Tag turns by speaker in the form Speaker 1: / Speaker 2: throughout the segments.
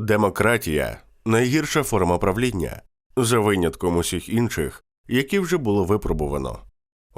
Speaker 1: Демократія найгірша форма правління, за винятком усіх інших, які вже було випробувано.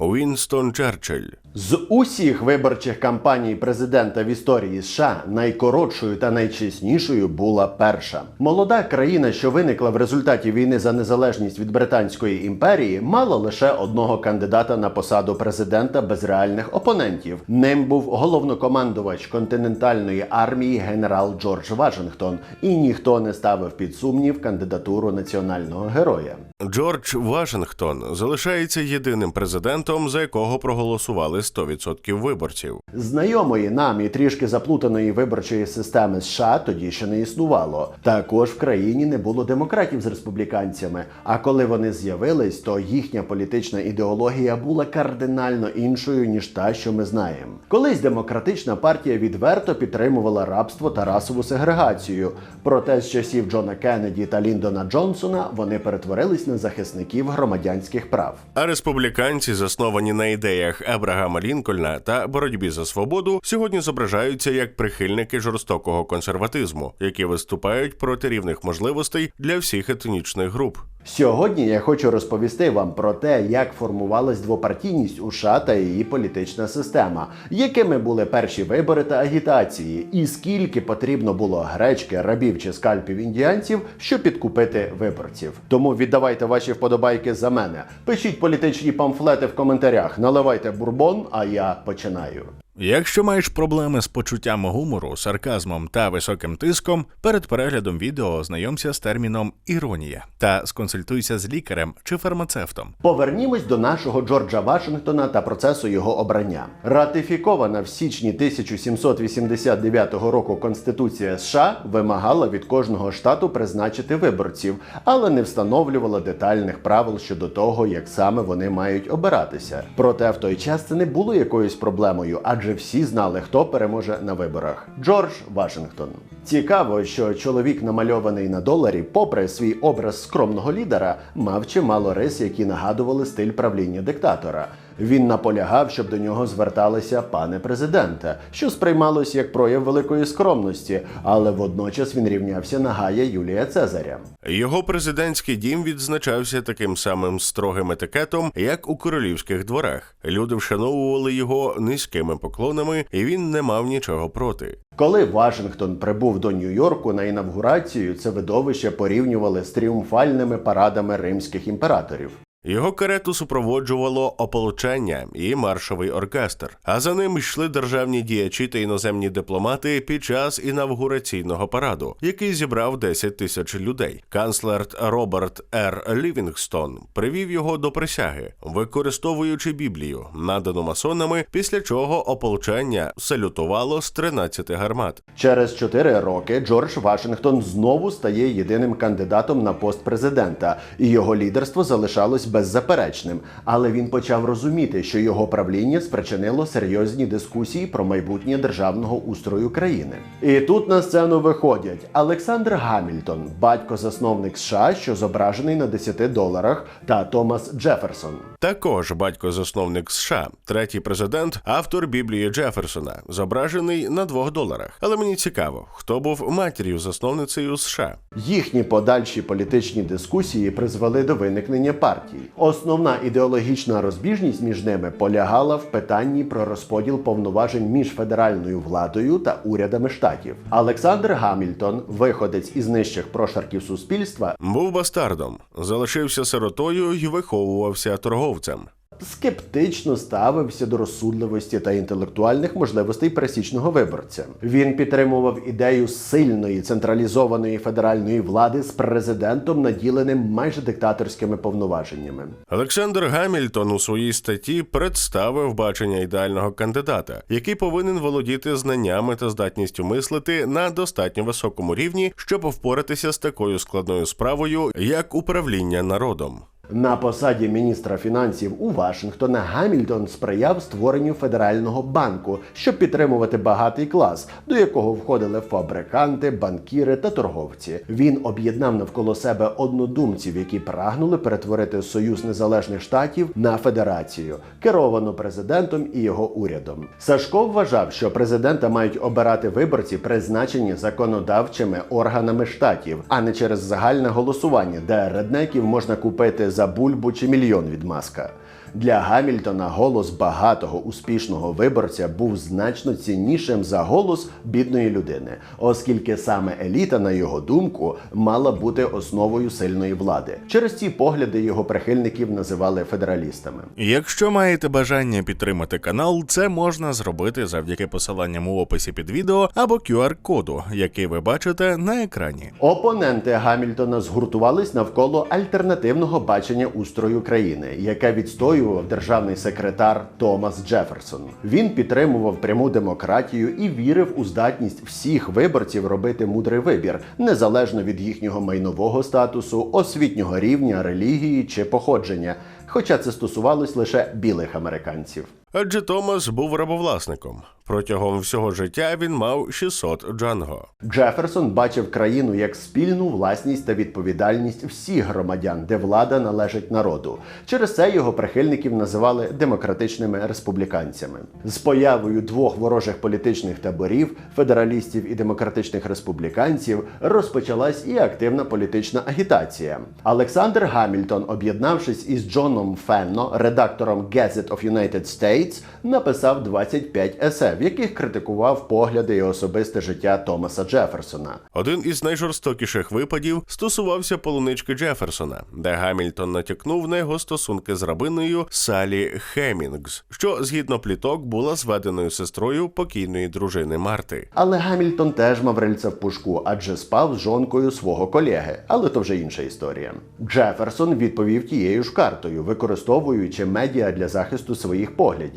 Speaker 1: Уінстон Черчилль
Speaker 2: З усіх виборчих кампаній президента в історії США найкоротшою та найчеснішою була перша. Молода країна, що виникла в результаті війни за незалежність від Британської імперії, мала лише одного кандидата на посаду президента без реальних опонентів. Ним був головнокомандувач континентальної армії генерал Джордж Вашингтон, і ніхто не ставив під сумнів кандидатуру національного героя.
Speaker 1: Джордж Вашингтон залишається єдиним президентом, за якого проголосували 100% виборців.
Speaker 2: Знайомої нам і трішки заплутаної виборчої системи США тоді ще не існувало. Також в країні не було демократів з республіканцями. А коли вони з'явились, то їхня політична ідеологія була кардинально іншою ніж та, що ми знаємо. Колись демократична партія відверто підтримувала рабство та расову сегрегацію. Проте з часів Джона Кеннеді та Ліндона Джонсона вони перетворились на захисників громадянських прав.
Speaker 1: А республіканці, засновані на ідеях Абрагама Лінкольна та боротьбі за свободу, сьогодні зображаються як прихильники жорстокого консерватизму, які виступають проти рівних можливостей для всіх етнічних груп.
Speaker 2: Сьогодні я хочу розповісти вам про те, як формувалась двопартійність у США та її політична система, якими були перші вибори та агітації, і скільки потрібно було гречки, рабів чи скальпів індіанців, щоб підкупити виборців. Тому віддавайте ваші вподобайки за мене. Пишіть політичні памфлети в коментарях, наливайте бурбон, а я починаю.
Speaker 3: Якщо маєш проблеми з почуттям гумору, сарказмом та високим тиском, перед переглядом відео ознайомся з терміном іронія та сконсультуйся з лікарем чи фармацевтом.
Speaker 2: Повернімось до нашого Джорджа Вашингтона та процесу його обрання. Ратифікована в січні 1789 року Конституція США вимагала від кожного штату призначити виборців, але не встановлювала детальних правил щодо того, як саме вони мають обиратися. Проте в той час це не було якоюсь проблемою, адже всі знали, хто переможе на виборах. Джордж Вашингтон. Цікаво, що чоловік, намальований на доларі, попри свій образ скромного лідера, мав чимало рис, які нагадували стиль правління диктатора. Він наполягав, щоб до нього зверталися пане президенте, що сприймалось як прояв великої скромності, але водночас він рівнявся на Гая Юлія Цезаря.
Speaker 1: Його президентський дім відзначався таким самим строгим етикетом, як у королівських дворах. Люди вшановували його низькими поклонами, і він не мав нічого проти.
Speaker 2: Коли Вашингтон прибув до Нью-Йорку на інавгурацію, це видовище порівнювали з тріумфальними парадами римських імператорів.
Speaker 1: Його карету супроводжувало ополчення і маршовий оркестр. А за ним йшли державні діячі та іноземні дипломати під час інавгураційного параду, який зібрав 10 тисяч людей. Канцлер Роберт Р. Лівінгстон привів його до присяги, використовуючи Біблію, надану масонами, після чого ополчення салютувало з 13 гармат.
Speaker 2: Через чотири роки Джордж Вашингтон знову стає єдиним кандидатом на пост президента, і його лідерство залишалось беззаперечним. Але він почав розуміти, що його правління спричинило серйозні дискусії про майбутнє державного устрою країни. І тут на сцену виходять Олександр Гамільтон, батько-засновник США, що зображений на 10 доларах, та Томас Джеферсон.
Speaker 1: Також батько-засновник США, третій президент, автор Біблії Джеферсона, зображений на двох доларах. Але мені цікаво, хто був матір'ю засновницею США.
Speaker 2: Їхні подальші політичні дискусії призвели до виникнення партій. Основна ідеологічна розбіжність між ними полягала в питанні про розподіл повноважень між федеральною владою та урядами штатів. Олександр Гамільтон, виходець із нижчих прошарків суспільства,
Speaker 1: Був бастардом, залишився сиротою і виховувався торговцем.
Speaker 2: Скептично ставився до розсудливості та інтелектуальних можливостей пересічного виборця. Він підтримував ідею сильної централізованої федеральної влади з президентом, наділеним майже диктаторськими повноваженнями.
Speaker 1: Олександр Гамільтон у своїй статті представив бачення ідеального кандидата, який повинен володіти знаннями та здатністю мислити на достатньо високому рівні, щоб впоратися з такою складною справою, як управління народом.
Speaker 2: На посаді міністра фінансів у Вашингтона Гамільтон сприяв створенню федерального банку, щоб підтримувати багатий клас, до якого входили фабриканти, банкіри та торговці. Він об'єднав навколо себе однодумців, які прагнули перетворити Союз Незалежних Штатів на федерацію, керовану президентом і його урядом. Сашко вважав, що президента мають обирати виборці, призначені законодавчими органами штатів, а не через загальне голосування, де реднеків можна купити за бульбу чи мільйон від маска. Для Гамільтона голос багатого успішного виборця був значно ціннішим за голос бідної людини, оскільки саме еліта, на його думку, мала бути основою сильної влади. Через ці погляди його прихильників називали федералістами.
Speaker 3: Якщо маєте бажання підтримати канал, це можна зробити завдяки посиланням у описі під відео або QR-коду, який ви бачите на екрані.
Speaker 2: Опоненти Гамільтона згуртувались навколо альтернативного бачення устрою країни, яке відстоював державний секретар Томас Джеферсон. Він підтримував пряму демократію і вірив у здатність всіх виборців робити мудрий вибір, незалежно від їхнього майнового статусу, освітнього рівня, релігії чи походження. Хоча це стосувалось лише білих американців.
Speaker 1: Адже Томас був рабовласником. Протягом всього життя він мав 600 джанго.
Speaker 2: Джеферсон бачив країну як спільну власність та відповідальність всіх громадян, де влада належить народу. Через це його прихильників називали демократичними республіканцями. З появою двох ворожих політичних таборів федералістів і демократичних республіканців розпочалась і активна політична агітація. Олександр Гамільтон, об'єднавшись із Джоном Фенно, редактором Gazette of United States, написав 25 есе, в яких критикував погляди і особисте життя Томаса Джеферсона.
Speaker 1: Один із найжорстокіших випадів стосувався полунички Джеферсона, де Гамільтон натякнув на його стосунки з рабиною Салі Хемінгс, що згідно пліток була зведеною сестрою покійної дружини Марти.
Speaker 2: Але Гамільтон теж мав рильця в пушку, адже спав з жонкою свого колеги. Але то вже інша історія. Джеферсон відповів тією ж картою, використовуючи медіа для захисту своїх поглядів.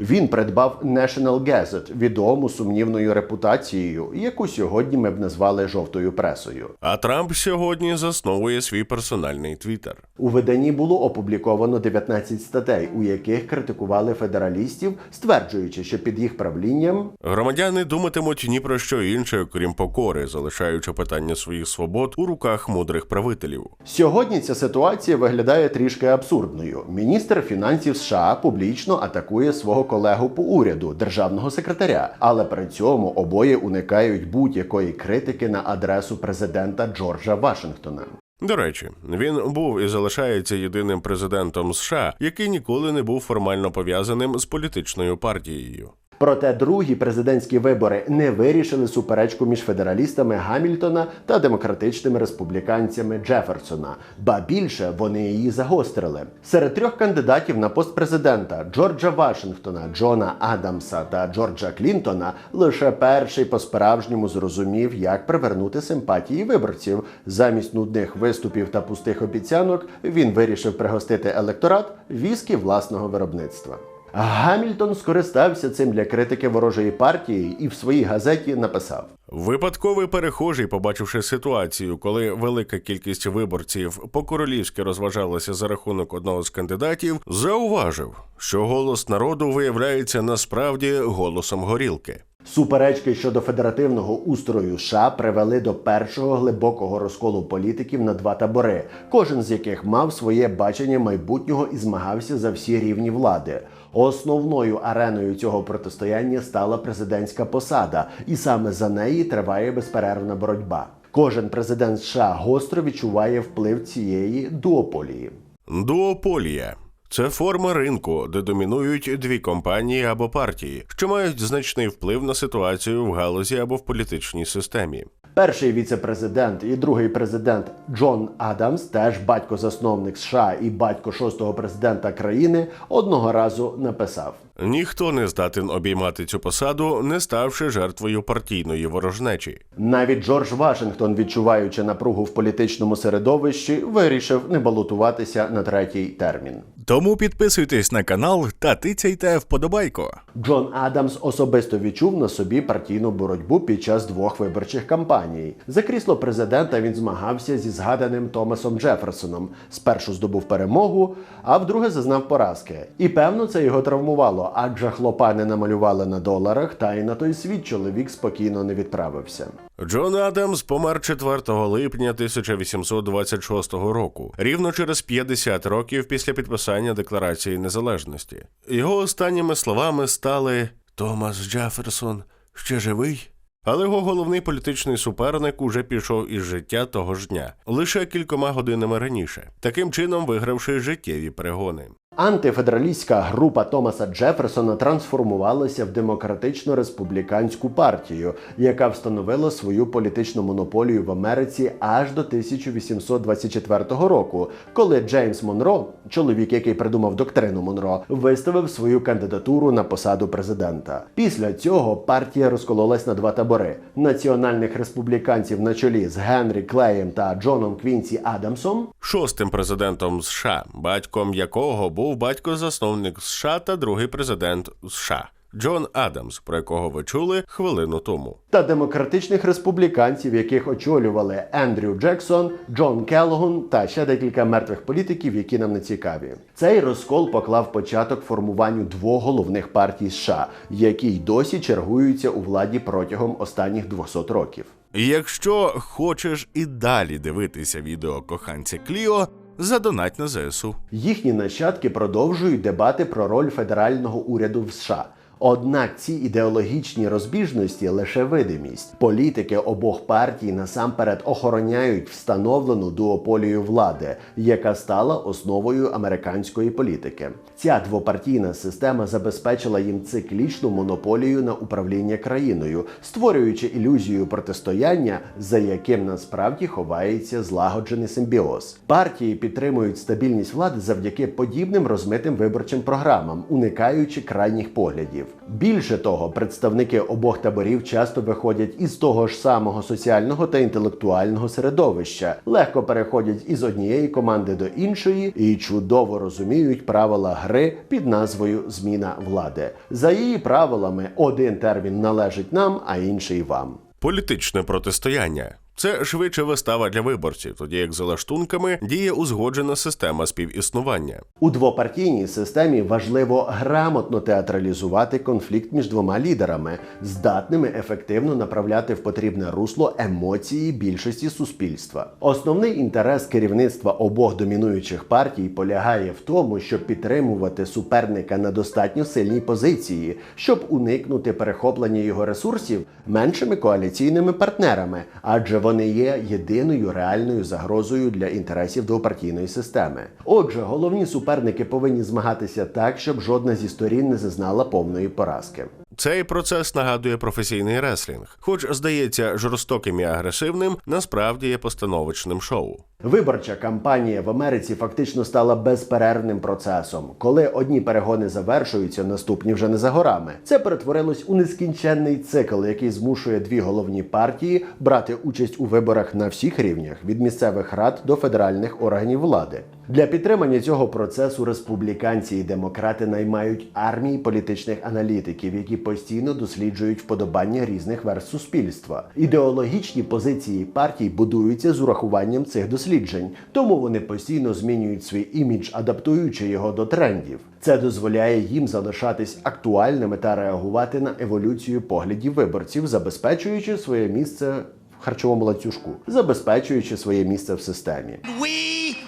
Speaker 2: Він придбав National Gazette, відому сумнівною репутацією, яку сьогодні ми б назвали жовтою пресою.
Speaker 1: А Трамп сьогодні засновує свій персональний твіттер.
Speaker 2: У виданні було опубліковано 19 статей, у яких критикували федералістів, стверджуючи, що під їх правлінням
Speaker 1: Громадяни думатимуть ні про що інше, окрім покори, залишаючи питання своїх свобод у руках мудрих правителів.
Speaker 2: Сьогодні ця ситуація виглядає трішки абсурдною. Міністр фінансів США публічно атакує свого колегу по уряду, державного секретаря, але при цьому обоє уникають будь-якої критики на адресу президента Джорджа Вашингтона.
Speaker 1: До речі, він був і залишається єдиним президентом США, який ніколи не був формально пов'язаним з політичною партією.
Speaker 2: Проте другі президентські вибори не вирішили суперечку між федералістами Гамільтона та демократичними республіканцями Джеферсона. Ба більше вони її загострили. Серед трьох кандидатів на пост президента Джорджа Вашингтона, Джона Адамса та Джорджа Клінтона лише перший по-справжньому зрозумів, як привернути симпатії виборців. Замість нудних виступів та пустих обіцянок він вирішив пригостити електорат віскі власного виробництва. Гамільтон скористався цим для критики ворожої партії і в своїй газеті написав:
Speaker 1: Випадковий перехожий, побачивши ситуацію, коли велика кількість виборців по-королівськи розважалася за рахунок одного з кандидатів, зауважив, що голос народу виявляється насправді голосом горілки.
Speaker 2: Суперечки щодо федеративного устрою США привели до першого глибокого розколу політиків на два табори, кожен з яких мав своє бачення майбутнього і змагався за всі рівні влади. Основною ареною цього протистояння стала президентська посада, і саме за неї триває безперервна боротьба. Кожен президент США гостро відчуває вплив цієї дуополії.
Speaker 1: Дуополія це форма ринку, де домінують дві компанії або партії, що мають значний вплив на ситуацію в галузі або в політичній системі.
Speaker 2: Перший віце-президент і другий президент Джон Адамс, теж батько-засновник США і батько шостого президента країни, одного разу написав:
Speaker 1: Ніхто не здатен обіймати цю посаду, не ставши жертвою партійної ворожнечі.
Speaker 2: Навіть Джордж Вашингтон, відчуваючи напругу в політичному середовищі, вирішив не балотуватися на третій термін.
Speaker 3: Тому підписуйтесь на канал та тицяйте вподобайку.
Speaker 2: Джон Адамс особисто відчув на собі партійну боротьбу під час двох виборчих кампаній. За крісло президента він змагався зі згаданим Томасом Джеферсоном. Спершу здобув перемогу, а вдруге зазнав поразки. І певно, це його травмувало, адже хлопа не намалювали на доларах, та й на той світ чоловік спокійно не відправився.
Speaker 1: Джон Адамс помер 4 липня 1826 року, рівно через 50 років після підписання Декларації незалежності. Його останніми словами стали Томас Джеферсон ще живий. Але його головний політичний суперник уже пішов із життя того ж дня, лише кількома годинами раніше, таким чином вигравши життєві перегони.
Speaker 2: Антифедералістська група Томаса Джеферсона трансформувалася в демократично-республіканську партію, яка встановила свою політичну монополію в Америці аж до 1824 року, коли Джеймс Монро, чоловік, який придумав доктрину Монро, виставив свою кандидатуру на посаду президента. Після цього партія розкололась на два табори: національних республіканців на чолі з Генрі Клеєм та Джоном Квінсі Адамсом.
Speaker 1: Шостим президентом США, батьком якого був батько-засновник США та другий президент США Джон Адамс, про якого ви чули хвилину тому.
Speaker 2: та демократичних республіканців, яких очолювали Ендрю Джексон, Джон Келлоган та ще декілька мертвих політиків, які нам не цікаві. Цей розкол поклав початок формуванню двох головних партій США, які й досі чергуються у владі протягом останніх 200 років.
Speaker 3: Якщо хочеш і далі дивитися відео коханця Кліо, задонать на ЗСУ.
Speaker 2: Їхні нащадки продовжують дебати про роль федерального уряду в США. Однак ці ідеологічні розбіжності лише видимість. Політики обох партій насамперед охороняють встановлену дуополію влади, яка стала основою американської політики. Ця двопартійна система забезпечила їм циклічну монополію на управління країною, створюючи ілюзію протистояння, за яким насправді ховається злагоджений симбіоз. Партії підтримують стабільність влади завдяки подібним розмитим виборчим програмам, уникаючи крайніх поглядів. Більше того, представники обох таборів часто виходять із того ж самого соціального та інтелектуального середовища, легко переходять із однієї команди до іншої і чудово розуміють правила гри під назвою Зміна влади. За її правилами, один термін належить нам, а інший вам.
Speaker 1: Політичне протистояння. Це швидше вистава для виборців, тоді як за лаштунками діє узгоджена система співіснування.
Speaker 2: У двопартійній системі важливо грамотно театралізувати конфлікт між двома лідерами, здатними ефективно направляти в потрібне русло емоції більшості суспільства. Основний інтерес керівництва обох домінуючих партій полягає в тому, щоб підтримувати суперника на достатньо сильній позиції, щоб уникнути перехоплення його ресурсів меншими коаліційними партнерами, адже вони є єдиною реальною загрозою для інтересів двопартійної системи. Отже, головні суперники повинні змагатися так, щоб жодна зі сторін не зазнала повної поразки.
Speaker 1: Цей процес нагадує професійний реслінг, хоч здається жорстоким і агресивним, насправді є постановочним шоу.
Speaker 2: Виборча кампанія в Америці фактично стала безперервним процесом. Коли одні перегони завершуються, наступні вже не за горами. Це перетворилось у нескінченний цикл, який змушує дві головні партії брати участь у виборах на всіх рівнях від місцевих рад до федеральних органів влади. Для підтримання цього процесу республіканці і демократи наймають армії політичних аналітиків, які постійно досліджують вподобання різних верств суспільства. Ідеологічні позиції партій будуються з урахуванням цих досліджень, тому вони постійно змінюють свій імідж, адаптуючи його до трендів. Це дозволяє їм залишатись актуальними та реагувати на еволюцію поглядів виборців, забезпечуючи своє місце в харчовому ланцюжку, забезпечуючи своє місце в системі.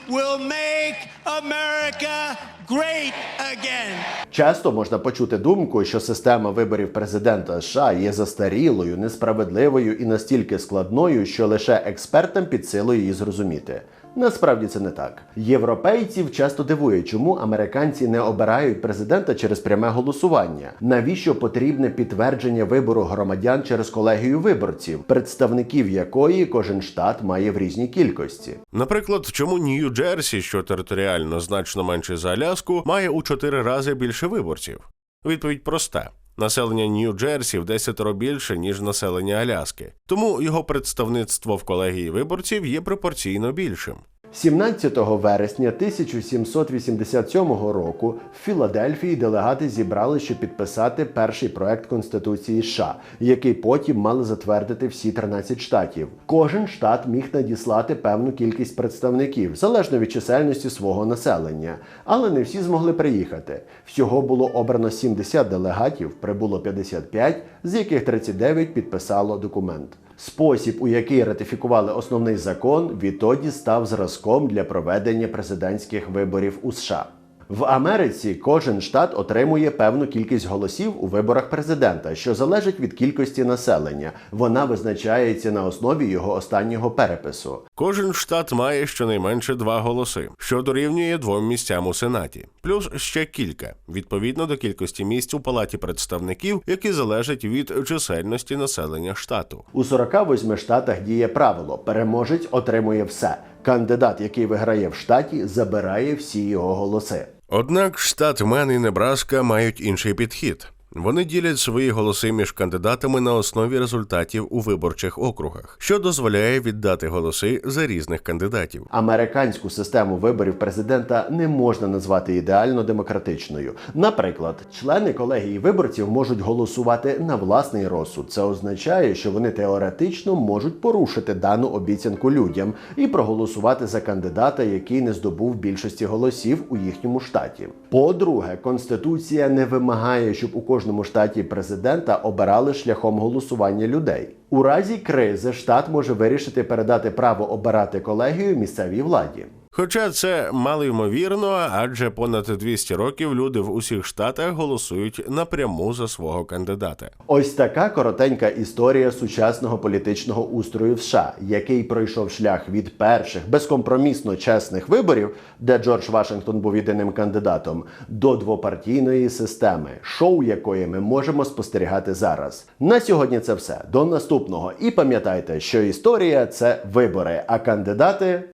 Speaker 4: Will make America great again.
Speaker 2: Часто можна почути думку, що система виборів президента США є застарілою, несправедливою і настільки складною, що лише експертам під силу її зрозуміти. Насправді це не так. Європейців часто дивує, чому американці не обирають президента через пряме голосування. Навіщо потрібне підтвердження вибору громадян через колегію виборців, представників якої кожен штат має в різній кількості?
Speaker 1: Наприклад, чому Нью-Джерсі, що територіально значно менше за Аляску, має у чотири рази більше виборців? Відповідь проста. Населення Нью-Джерсі в десятеро більше, ніж населення Аляски. Тому його представництво в колегії виборців є пропорційно більшим.
Speaker 2: 17 вересня 1787 року в Філадельфії делегати зібрали, щоб підписати перший проект Конституції США, який потім мали затвердити всі 13 штатів. Кожен штат міг надіслати певну кількість представників залежно від чисельності свого населення, але не всі змогли приїхати. Всього було обрано 70 делегатів, прибуло 55, з яких 39 підписало документ. Спосіб, у який ратифікували основний закон, відтоді став зразком для проведення президентських виборів у США. В Америці кожен штат отримує певну кількість голосів у виборах президента, що залежить від кількості населення. Вона визначається на основі його останнього перепису.
Speaker 1: Кожен штат має щонайменше два голоси, що дорівнює двом місцям у сенаті, плюс ще кілька, відповідно до кількості місць у палаті представників, які залежать від чисельності населення штату.
Speaker 2: У 48 штатах діє правило: переможець отримує все. Кандидат, який виграє в штаті, забирає всі його голоси.
Speaker 1: Однак штат Мен і Небраска мають інший підхід. Вони ділять свої голоси між кандидатами на основі результатів у виборчих округах, що дозволяє віддати голоси за різних кандидатів.
Speaker 2: Американську систему виборів президента не можна назвати ідеально демократичною. Наприклад, члени колегії виборців можуть голосувати на власний розсуд. Це означає, що вони теоретично можуть порушити дану обіцянку людям і проголосувати за кандидата, який не здобув більшості голосів у їхньому штаті. По-друге, конституція не вимагає, щоб у кожному штаті президента обирали шляхом голосування людей. У разі кризи штат може вирішити передати право обирати колегію місцевій владі.
Speaker 1: Хоча це мало ймовірно, адже понад 200 років люди в усіх штатах голосують напряму за свого кандидата.
Speaker 2: Ось така коротенька історія сучасного політичного устрою в США, який пройшов шлях від перших безкомпромісно чесних виборів, де Джордж Вашингтон був єдиним кандидатом, до двопартійної системи, шоу якої ми можемо спостерігати зараз. На сьогодні це все. До наступного. І пам'ятайте, що історія це вибори, а кандидати